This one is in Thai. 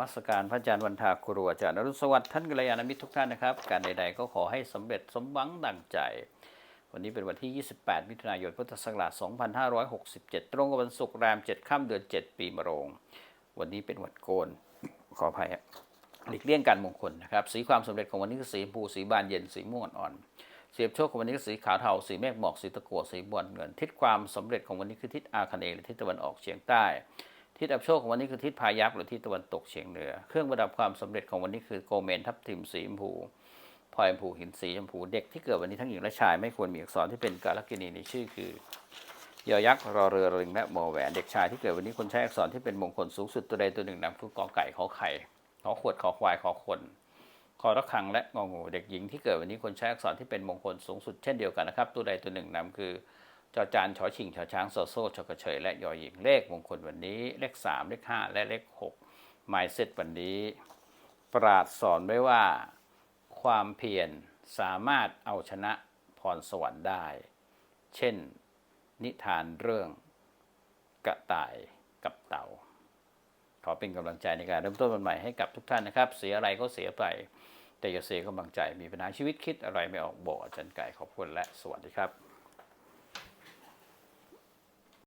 มัสการพระอาจารย์วันทาครูอาจารย์อรุณสวัสดิ์ท่านกัลยาณมิตรทุกท่านนะครับ การใดๆก็ขอให้สำเร็จสมหวังดังใจ วันนี้เป็นวันที่ 28 มิถุนายน พุทธศักราช 2567 ตรงกับวันศุกร์แรม 7 ค่ำเดือน 7 ปีมะโรง วันนี้เป็นวันโกน ขออภัยครับหลีกเลี่ยงการมงคลนะครับ สีความสำเร็จของวันนี้คือสีฟูสีบานเย็น สีม่วงอ่อนๆสียบโชคของวันนี้คือสีขาวเทา สีเมฆหมอก สีตะกั่วสีบอลเงิน ทิศความสำเร็จของวันนี้คือทิศอาคเนย์หรือทิศตะวันออกเฉียงใต้ ทิศอับโชคของวันนี้คือทิศพายัพหรือทิศตะวันตกเฉียงเหนือ เครื่องประดับความสำเร็จของวันนี้คือโกเมนทับทิมสีชมพูพลอยชมพูหินสีชมพูเด็กที่เกิดวันนี้ทั้งหญิงและชายไม่ควรมีอักษรที่เป็นกาลกินีในชื่อคือยอยักษ์รอเรือริงและโมอแหวนเด็กชายที่เกิดวันนี้คนใช้อักษรที่เป็นมงคลสูงสุดตัวใดตัวหนึ่งนำคือกอไก่ขอไข่ขอขวดขอควายขอคนขอระฆังและงองูเด็กหญิงที่เกิดวันนี้คนใช้อักษรที่เป็นมงคลสูงสุดเช่นเดียวกันนะครับ ตัวใดตัวหนึ่งนำคือ จอจานชอชิงชอช้างโซโซ่ชอกระเฉยและยอหญิงเลขมงคลวันนี้ เลข 3 เลข 5 และเลข6หมายเซตวันนี้ ปราดสอนไว้ว่า ความเพียรสามารถเอาชนะพรสวรรค์ได้ เช่น นิทานเรื่องกระต่ายกับเต่า ขอเป็นกำลังใจในการเริ่มต้นวันใหม่ให้กับทุกท่านนะครับ เสียอะไรก็เสียไป แต่อย่าเสียกำลังใจมีปัญหาชีวิตคิดอะไรไม่ออกบอกอาจารย์ไก่ขอบคุณและสวัสดีครับ